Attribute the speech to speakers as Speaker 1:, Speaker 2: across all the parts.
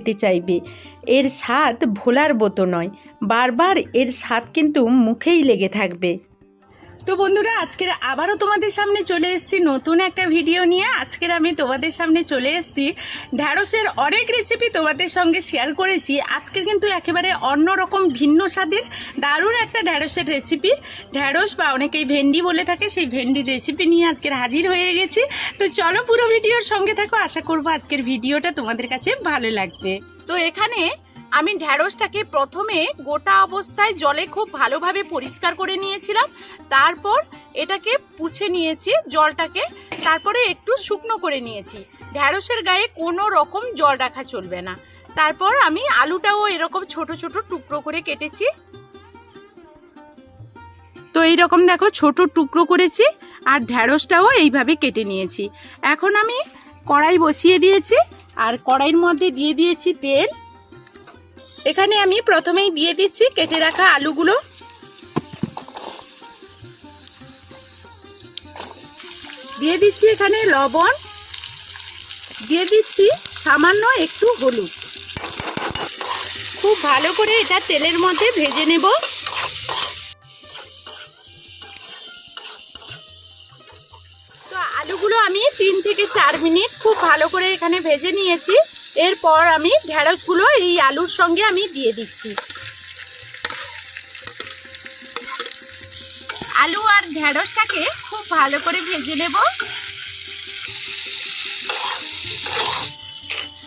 Speaker 1: খেতে চাইবে। এর স্বাদ ভোলার মতো নয়। বারবার এর স্বাদ কিন্তু মুখেই লেগে থাকবে। তো বন্ধুরা, আজকের আবারও তোমাদের সামনে চলে এসেছি নতুন একটা ভিডিও নিয়ে। আজকের আমি তোমাদের সামনে চলে এসেছি। ঢ্যাঁড়সের অনেক রেসিপি তোমাদের সঙ্গে শেয়ার করেছি। আজকের কিন্তু একেবারে অন্যরকম ভিন্ন স্বাদের দারুণ একটা ঢ্যাঁড়সের রেসিপি ঢ্যাঁড়স বা অনেকেই ভেন্ডি বলে থাকে, সেই ভেন্ডির রেসিপি নিয়ে আজকের হাজির হয়ে গেছি। তো চলো পুরো ভিডিওর সঙ্গে থাকো, আশা করব আজকের ভিডিওটা তোমাদের কাছে ভালো লাগবে। তো এখানে আমি ঢ্যাঁড়সটাকে প্রথমে গোটা অবস্থায় জলে খুব ভালোভাবে পরিষ্কার করে নিয়েছিলাম। তারপর এটাকে পুছে নিয়েছি জলটাকে। তারপরে একটু শুকনো করে নিয়েছি। ঢ্যাঁড়সের গায়ে কোনো রকম জল রাখা চলবে না। তারপর আমি আলুটাও এরকম ছোট ছোট টুকরো করে কেটেছি। তো এইরকম দেখো ছোট টুকরো করেছি আর ঢ্যাঁড়সটাও এইভাবে কেটে নিয়েছি। এখন আমি কড়াই বসিয়ে দিয়েছি আর কড়াইয়ের মধ্যে দিয়ে দিয়েছি তেল। এখানে আমি প্রথমেই দিয়ে দিচ্ছি, কেটে রাখা আলুগুলো। দিয়ে দিচ্ছি এখানে লবণ। দিয়ে দিচ্ছি সামান্য একটু হলুদ। খুব ভালো করে এটা তেলের মধ্যে ভেজে নেব। তো আলুগুলো আমি তিন থেকে চার মিনিট খুব ভালো করে এখানে ভেজে নিয়েছি। এরপর আমি ঢ্যাঁড়সগুলো এই আলুর সঙ্গে আমি দিয়ে দিচ্ছি। আলু আর ঢ্যাঁড়সটাকে খুব ভালো করে ভেজে নেব।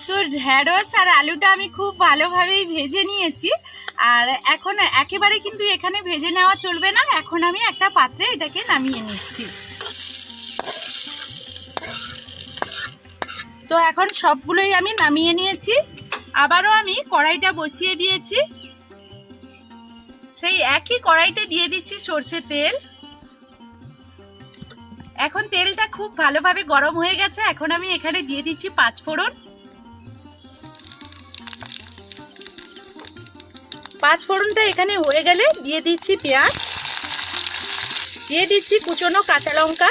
Speaker 1: তো ঢ্যাঁড়স আর আলুটা আমি খুব ভালোভাবেই ভেজে নিয়েছি। আর এখন একেবারে কিন্তু এখানে ভেজে নেওয়া চলবে না। এখন আমি একটা পাত্রে এটাকে নামিয়ে নিচ্ছি। তো এখন সবগুলোই আমি নামিয়ে নিয়েছি। আবারও আমি কড়াইটা বসিয়ে দিয়েছি। সেই একই কড়াইতে দিয়ে দিচ্ছি সর্ষে তেল। এখন তেলটা খুব ভালোভাবে গরম হয়ে গেছে। এখন আমি এখানে দিয়ে দিচ্ছি পাঁচ ফোড়ন। পাঁচ ফোড়নটা এখানে হয়ে গেলে দিয়ে দিচ্ছি পেঁয়াজ। দিয়ে দিচ্ছি কুচনো কাঁচা লঙ্কা।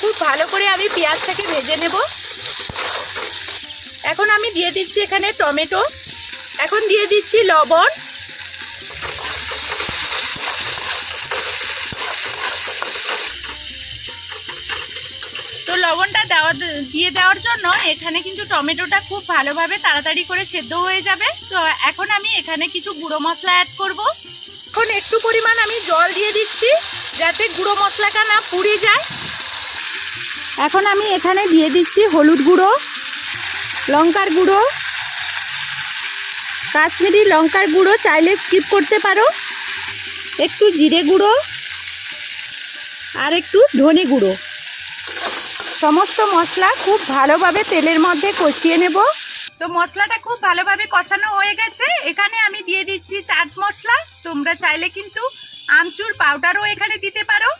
Speaker 1: খুব ভালো করে আমি পেঁয়াজটাকে ভেজে নেব। এখন আমি দিয়ে দিচ্ছি এখানে টমেটো। এখন দিয়ে দিচ্ছি লবণ। তো লবণটা দেওয়া, দিয়ে দেওয়ার জন্য এখানে কিন্তু টমেটোটা খুব ভালোভাবে তাড়াতাড়ি করে সেদ্ধ হয়ে যাবে। তো এখন আমি এখানে কিছু গুঁড়ো মশলা অ্যাড করব। এখন একটু পরিমাণ আমি জল দিয়ে দিচ্ছি যাতে গুঁড়ো মশলাটা না পুড়ে যায়। এখন আমি এখানে দিয়ে দিচ্ছি হলুদ গুঁড়ো, লঙ্কার গুঁড়ো, কাশ্মীরি লঙ্কার গুঁড়ো চাইলে স্কিপ করতে পারো। একটু জিরে গুঁড়ো আর একটু ধনে গুঁড়ো। সমস্ত মশলা খুব ভালোভাবে তেলের মধ্যে কষিয়ে নেব। তো মশলাটা খুব ভালোভাবে কষানো হয়ে গেছে। এখানে আমি দিয়ে দিচ্ছি চাট মশলা। তোমরা চাইলে কিন্তু আমচুর পাউডারও এখানে দিতে পারো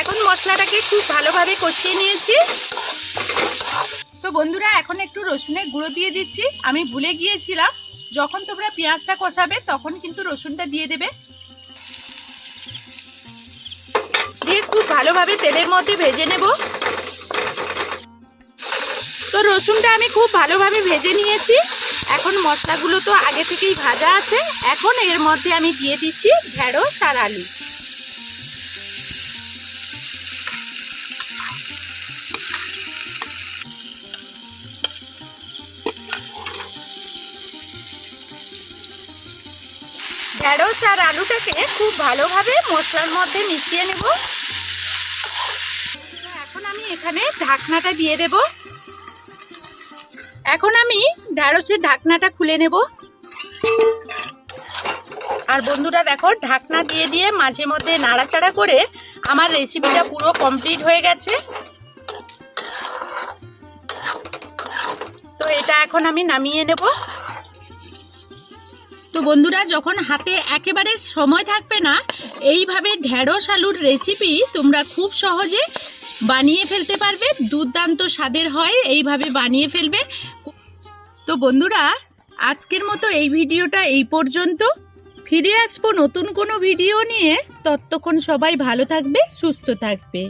Speaker 1: এখন মশলাটাকে খুব ভালোভাবে কষিয়ে নিয়েছি। তো বন্ধুরা, এখন একটু রসুনের গুঁড়ো দিয়ে দিচ্ছি। আমি ভুলে গিয়েছিলাম, যখন তোমরা পেঁয়াজটা কষাবে তখন কিন্তু রসুনটা দিয়ে দেবে। দিয়ে খুব ভালোভাবে তেলের মধ্যে ভেজে নেব। তো রসুনটা আমি খুব ভালোভাবে ভেজে নিয়েছি। এখন মশলাগুলো তো আগে থেকেই ভাজা আছে। এখন এর মধ্যে আমি দিয়ে দিচ্ছি ঢেঁড়স আর আলু। ঢেঁড়স আর আলুটাকে খুব ভালোভাবে মশলার মধ্যে মিশিয়ে নেব। এখন আমি এখানে ঢাকনাটা দিয়ে দেব। এখন আমি ঢেঁড়সের ঢাকনাটা খুলে নেব। আর বন্ধুরা দেখো, ঢাকনা দিয়ে দিয়ে মাঝে মধ্যে নাড়াচাড়া করে আমার রেসিপিটা পুরো কমপ্লিট হয়ে গেছে। তো এটা এখন আমি নামিয়ে নেব। তো বন্ধুরা, যখন হাতে একেবারে সময় থাকবে না, এইভাবে ঢেঁড়স আলুর রেসিপি তোমরা খুব সহজে বানিয়ে ফেলতে পারবে। দুর্দান্ত স্বাদের হয়, এইভাবে বানিয়ে ফেলবে। তো বন্ধুরা, আজকের মতো এই ভিডিওটা এই পর্যন্ত। ফিরে আসব নতুন কোনো ভিডিও নিয়ে। ততক্ষণ সবাই ভালো থাকবে, সুস্থ থাকবে।